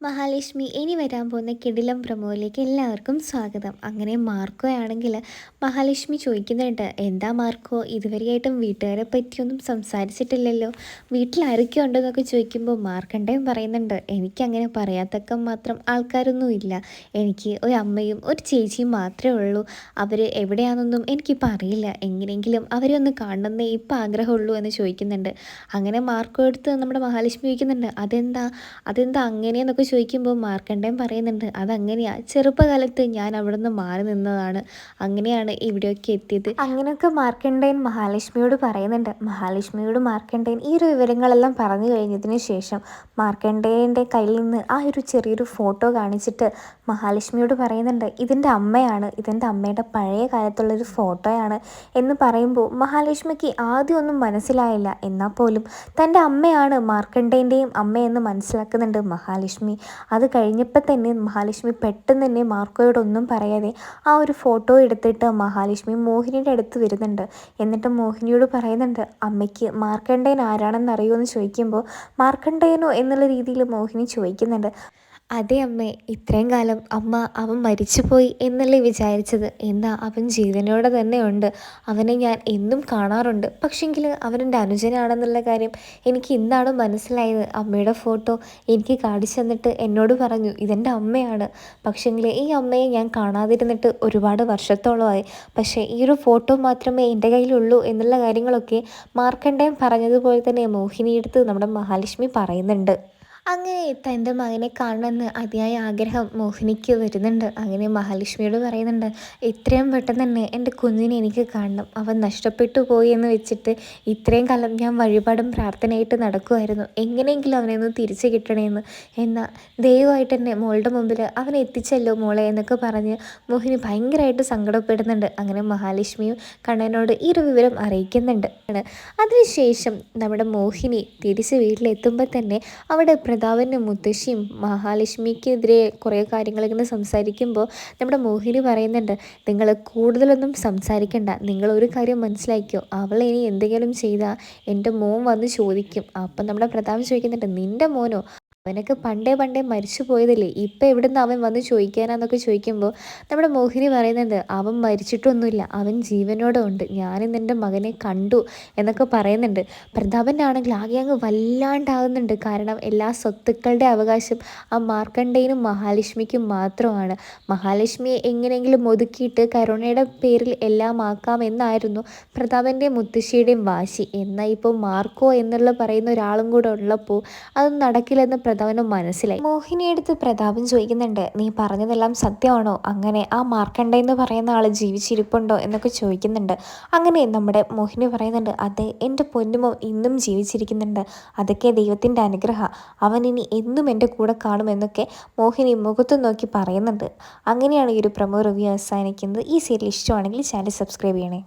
മഹാലക്ഷ്മി ഇനി വരാൻ പോകുന്ന കിടിലം പ്രമോയിലേക്ക് എല്ലാവർക്കും സ്വാഗതം. അങ്ങനെ മാർക്കോ ആണെങ്കിൽ മഹാലക്ഷ്മി ചോദിക്കുന്നുണ്ട് എന്താ മാർക്കോ ഇതുവരെയായിട്ടും വീട്ടുകാരെ പറ്റിയൊന്നും സംസാരിച്ചിട്ടില്ലല്ലോ? വീട്ടിൽ ആരൊക്കെ ഉണ്ടെന്നൊക്കെ ചോദിക്കുമ്പോൾ മാർക്കണ്ടയും പറയുന്നുണ്ട്. എനിക്കങ്ങനെ പറയാത്തക്ക മാത്രം ആൾക്കാരൊന്നും ഇല്ല. എനിക്ക് ഒരു അമ്മയും ഒരു ചേച്ചിയും മാത്രമേ ഉള്ളൂ. അവർ എവിടെയാണെന്നൊന്നും എനിക്കിപ്പോൾ അറിയില്ല. എങ്ങനെയെങ്കിലും അവരെ ഒന്ന് കാണണമെന്നേ ഇപ്പം ആഗ്രഹമുള്ളൂ എന്ന് ചോദിക്കുന്നുണ്ട്. അങ്ങനെ മാർക്കോ എടുത്ത് നമ്മുടെ മഹാലക്ഷ്മി ചോദിക്കുന്നുണ്ട് അതെന്താ? അതെന്താ അങ്ങനെയെന്നൊക്കെ ചോദിക്കുമ്പോൾ മാർക്കണ്ടേം പറയുന്നുണ്ട് അതങ്ങനെയാണ് ചെറുപ്പകാലത്ത് ഞാൻ അവിടെ നിന്ന് മാറി നിന്നതാണ്. അങ്ങനെയാണ് ഇവിടെയൊക്കെ എത്തിയത്. അങ്ങനെയൊക്കെ മാർക്കണ്ടേൻ മഹാലക്ഷ്മിയോട് പറയുന്നുണ്ട്. മഹാലക്ഷ്മിയോട് മാർക്കണ്ടേൻ ഈ ഒരു വിവരങ്ങളെല്ലാം പറഞ്ഞു കഴിഞ്ഞതിന് ശേഷം മാർക്കണ്ടേന്റെ കയ്യിൽ നിന്ന് ആ ഒരു ചെറിയൊരു ഫോട്ടോ കാണിച്ചിട്ട് മഹാലക്ഷ്മിയോട് പറയുന്നുണ്ട് ഇതിന്റെ അമ്മയാണ്. ഇതിന്റെ അമ്മയുടെ പഴയ കാലത്തുള്ളൊരു ഫോട്ടോയാണ്. എന്ന് പറയുമ്പോൾ മഹാലക്ഷ്മിക്ക് ആദ്യമൊന്നും മനസ്സിലായില്ല. എന്നാൽ പോലും തന്റെ അമ്മയാണ് മാർക്കണ്ടേന്റെയും അമ്മയെന്ന് മനസ്സിലാക്കുന്നുണ്ട് മഹാലക്ഷ്മി. അത് കഴിഞ്ഞപ്പോൾ തന്നെ മഹാലക്ഷ്മി പെട്ടെന്ന് തന്നെ മാർക്കോയോടൊന്നും പറയാതെ ആ ഒരു ഫോട്ടോ എടുത്തിട്ട് മഹാലക്ഷ്മി മോഹിനിയുടെ അടുത്ത് വരുന്നുണ്ട്. എന്നിട്ട് മോഹിനിയോട് പറയുന്നുണ്ട് അമ്മയ്ക്ക് മാർക്കണ്ഡേയൻ ആരാണെന്ന് അറിയുമോ? ചോദിക്കുമ്പോൾ മാർക്കണ്ഡേയനോ എന്നുള്ള രീതിയിൽ മോഹിനി ചോദിക്കുന്നുണ്ട്. അതെ അമ്മ ഇത്രയും കാലം അമ്മ അവൻ മരിച്ചുപോയി എന്നല്ലേ വിചാരിച്ചത്? എന്നാൽ അവൻ ജീവനോടെ തന്നെ ഉണ്ട്. അവനെ ഞാൻ എന്നും കാണാറുണ്ട്. പക്ഷെങ്കിൽ അവനെന്റെ അനുജനാണെന്നുള്ള കാര്യം എനിക്ക് ഇന്നാണ് മനസ്സിലായത്. അമ്മയുടെ ഫോട്ടോ എനിക്ക് കാണിച്ചു തന്നിട്ട് എന്നോട് പറഞ്ഞു ഇതെന്റെ അമ്മയാണ്. പക്ഷെങ്കിൽ ഈ അമ്മയെ ഞാൻ കാണാതിരുന്നിട്ട് ഒരുപാട് വർഷത്തോളമായി. പക്ഷേ ഈ ഒരു ഫോട്ടോ മാത്രമേ എന്റെ കയ്യിലുള്ളൂ എന്നുള്ള കാര്യങ്ങളൊക്കെ മാർക്കണ്ടയം പറഞ്ഞതുപോലെ തന്നെ മോഹിനിയെടുത്ത് നമ്മുടെ മഹാലക്ഷ്മി പറയുന്നുണ്ട്. അങ്ങനെ തന്റെ മകനെ കാണണമെന്ന് അതിയായ ആഗ്രഹം മോഹിനിക്ക് വരുന്നുണ്ട്. അങ്ങനെ മഹാലക്ഷ്മിയോട് പറയുന്നുണ്ട് ഇത്രയും പെട്ടെന്ന് തന്നെ എന്റെ കുഞ്ഞിനെ എനിക്ക് കാണണം. അവൻ നഷ്ടപ്പെട്ടു പോയി എന്ന് വെച്ചിട്ട് ഇത്രയും കാലം ഞാൻ വഴിപാടും പ്രാർത്ഥനയായിട്ട് നടക്കുമായിരുന്നു എങ്ങനെയെങ്കിലും അവനെ ഒന്ന് തിരിച്ചു കിട്ടണമെന്ന് എന്നാൽ ദയവായിട്ട് തന്നെ മോളുടെ മുമ്പിൽ അവനെ എത്തിച്ചല്ലോ മോളെ എന്നൊക്കെ പറഞ്ഞ് മോഹിനി ഭയങ്കരമായിട്ട് സങ്കടപ്പെടുന്നുണ്ട്. അങ്ങനെ മഹാലക്ഷ്മിയും കണ്ണനോട് ഈ ഒരു വിവരം അറിയിക്കുന്നുണ്ട്. അതിനുശേഷം നമ്മുടെ മോഹിനി തിരിച്ച് വീട്ടിലെത്തുമ്പോൾ തന്നെ അവിടെ പ്രതാപന്റെ മുത്തശ്ശിയും മഹാലക്ഷ്മിക്കെതിരെ കുറേ കാര്യങ്ങളിങ്ങനെ സംസാരിക്കുമ്പോൾ നമ്മുടെ മോഹിനി പറയുന്നുണ്ട് നിങ്ങൾ കൂടുതലൊന്നും സംസാരിക്കണ്ട. നിങ്ങൾ ഒരു കാര്യം മനസ്സിലാക്കിയോ അവൾ ഇനി എന്തെങ്കിലും ചെയ്താൽ എന്റെ മോൻ വന്ന് ചോദിക്കും. അപ്പം നമ്മുടെ പ്രതാപൻ ചോദിക്കുന്നുണ്ട് നിന്റെ മോനോ? അവനൊക്കെ പണ്ടേ പണ്ടേ മരിച്ചു പോയതല്ലേ? ഇപ്പം എവിടുന്ന് അവൻ വന്ന് ചോദിക്കാനാന്നൊക്കെ ചോദിക്കുമ്പോൾ നമ്മുടെ മോഹിനി പറയുന്നത് അവൻ മരിച്ചിട്ടൊന്നുമില്ല അവൻ ജീവനോടെ ഉണ്ട് ഞാനിന്ന് എന്റെ മകനെ കണ്ടു എന്നൊക്കെ പറയുന്നുണ്ട്. പ്രതാപന്റെ ആണെങ്കിൽ ആകെ അങ്ങ് വല്ലാണ്ടാകുന്നുണ്ട്. കാരണം എല്ലാ സ്വത്തുക്കളുടെ അവകാശം ആ മാർക്കണ്ഡേയനും മഹാലക്ഷ്മിക്കും മാത്രമാണ്. മഹാലക്ഷ്മിയെ എങ്ങനെയെങ്കിലും ഒതുക്കിയിട്ട് കരുണയുടെ പേരിൽ എല്ലാം ആക്കാം എന്നായിരുന്നു പ്രതാപന്റെയും മുത്തശ്ശിയുടെയും വാശി. എന്നാൽ ഇപ്പോൾ മാർക്കോ എന്നുള്ള പറയുന്ന ഒരാളും കൂടെ ഉള്ളപ്പോൾ അത് നടക്കില്ലെന്ന് പ്രതാപന് മനസ്സിലായി. മോഹിനി മോഹിനിയെടുത്ത് പ്രതാപൻ ചോദിക്കുന്നുണ്ട് നീ പറഞ്ഞതെല്ലാം സത്യമാണോ? അങ്ങനെ ആ മാർക്കണ്ട എന്ന് പറയുന്ന ആൾ ജീവിച്ചിരിപ്പുണ്ടോ? എന്നൊക്കെ ചോദിക്കുന്നുണ്ട്. അങ്ങനെ നമ്മുടെ മോഹിനി പറയുന്നുണ്ട് അതെ എന്റെ പൊന്നുമോ ഇന്നും ജീവിച്ചിരിക്കുന്നുണ്ട്? അതൊക്കെ ദൈവത്തിന്റെ അനുഗ്രഹം. അവൻ ഇനി എന്നും എന്റെ കൂടെ കാണുമെന്നൊക്കെ മോഹിനി മുഖത്ത് നോക്കി പറയുന്നുണ്ട്. അങ്ങനെയാണ് ഈ ഒരു പ്രമോ റിവ്യൂ അവസാനിക്കുന്നത്. ഈ സീരിയൽ ഇഷ്ടമാണെങ്കിൽ ചാനൽ സബ്സ്ക്രൈബ് ചെയ്യണേ.